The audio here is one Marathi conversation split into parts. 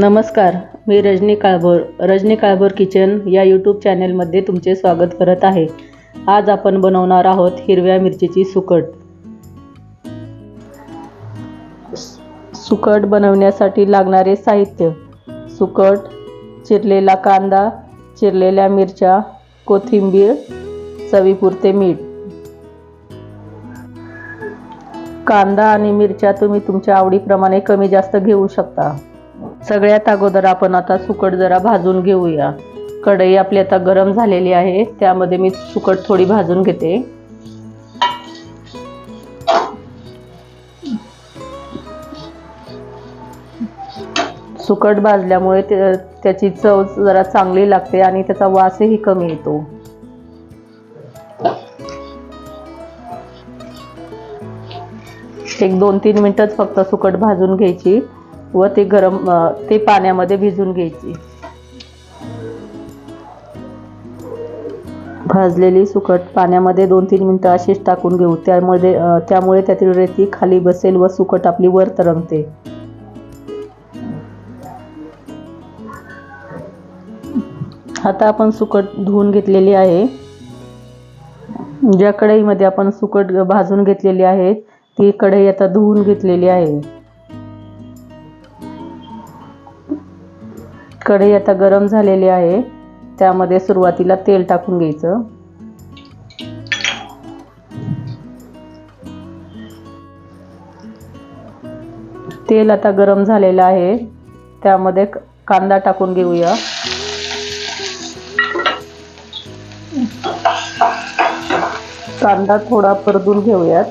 नमस्कार मी रजनी काळभोर रजनी काळभोर किचन या यूट्यूब चॅनेलमध्ये तुमचे स्वागत करत आहे. आज आपण बनवणार आहोत हिरव्या मिरचीची सुकट. सुकट बनवण्यासाठी लागणारे साहित्य. सुकट चिरलेला कांदा चिरलेल्या मिरच्या कोथिंबीर चवीपुरते मीठ. कांदा आणि मिरच्या तुम्ही तुमच्या आवडीप्रमाणे कमी जास्त घेऊ शकता. सगळ्यात अगोदर आपण आता सुकट जरा भाजून घेऊया. कढई आपली आता गरम झालेली आहे त्यामध्ये मी सुकट थोडी भाजून घेते. सुकट भाजल्यामुळे ते- त्याची चव जरा चांगली लागते आणि त्याचा वासही कमी येतो. एक दोन तीन मिनटंच फक्त सुकट भाजून घ्यायची. व ते गरम ते पाण्यामध्ये भिजून घ्यायची. भाजलेली सुकट पाण्यामध्ये दोन तीन मिनटं अशीच टाकून घेऊ. त्यामध्ये त्यामुळे त्यातील रेती खाली बसेल व सुकट आपली वर तरंगते. आता आपण सुकट धुवून घेतलेली आहे. ज्या कढईमध्ये आपण सुकट भाजून घेतलेली आहे ती कढई आता धुवून घेतलेली आहे. कढई आता गरम झालेली आहे. त्यामध्ये सुरुवातीला तेल टाकून घ्यायचं. तेल आता गरम झालेलं आहे. त्यामध्ये क- कांदा टाकून घेऊया. कांदा थोडा परतून घेऊयात.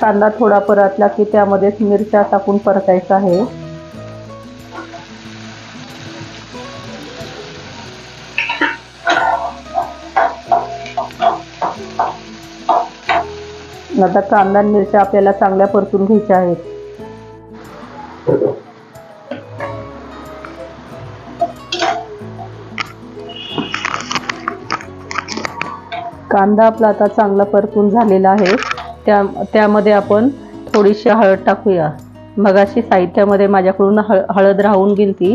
कांदा थोडा परतला की त्यामध्येच मिरच्या टाकून परतायचा आहे. आता कांदा आणि मिरच्या आपल्याला चांगल्या परतून घ्यायच्या आहेत. कांदा आपला आता चांगला परतून झालेला आहे. त्या त्यामध्ये आपण थोडीशी हळद टाकूया. मगाशी साहित्यामध्ये माझ्याकडून हळ हळद राहून गेली ती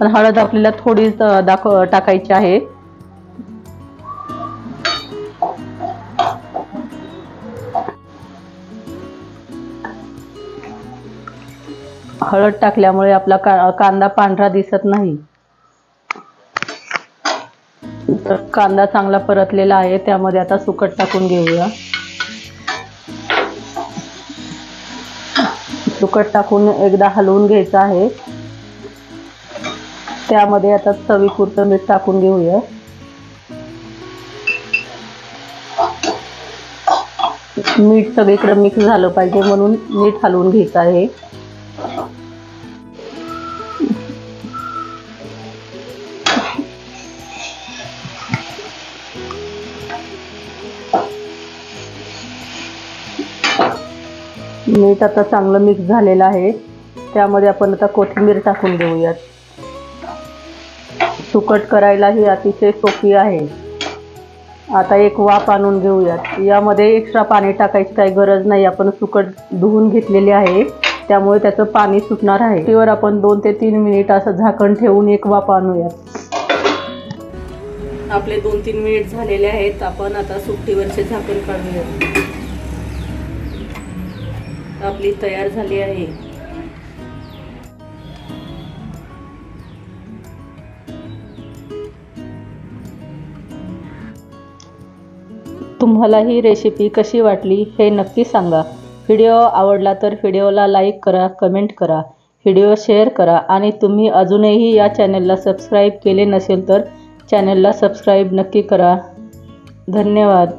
पण हळद आपल्याला थोडी दाखव टाकायची आहे. हळद टाकल्यामुळे आपला का कांदा पांढरा दिसत नाही. तर कांदा चांगला परतलेला आहे त्यामध्ये आता सुकट टाकून घेऊया. सुकट टाकून एकदा हलवून घ्यायचं आहे. त्यामध्ये आता चवीपुरतं मीठ टाकून घेऊया. मीठ सगळीकडे मिक्स झालं पाहिजे म्हणून मीठ हलवून घ्यायचं आहे. मीठ आता चांगलं मिक्स झालेलं आहे. त्यामध्ये आपण आता कोथिंबीर टाकून घेऊयात सुकट करायला ही अतिशय सोपी आहे. आता एक वाफ आणून घेऊयात. यामध्ये एक्स्ट्रा पाणी टाकायची काही गरज नाही. आपण सुकट धुवून घेतलेली आहे. त्यामुळे त्याचं पाणी सुटणार आहे. त्यावर आपण दोन ते तीन मिनिट असं झाकण ठेवून एक वाफ आणूयात. आपले दोन तीन मिनिट झालेले आहेत. आपण आता सुट्टीवरचे झाकण काढूयात. आपली तयार झाली आहे. तुम्हाला ही रेसिपी कशी वाटली हे नक्की सांगा. व्हिडिओ आवडला तर व्हिडिओला लाईक करा कमेंट करा. व्हिडिओ शेअर करा आणि तुम्ही अजूनही या चॅनलला सबस्क्राईब केले नसेल तर चॅनलला सबस्क्राईब नक्की करा. धन्यवाद.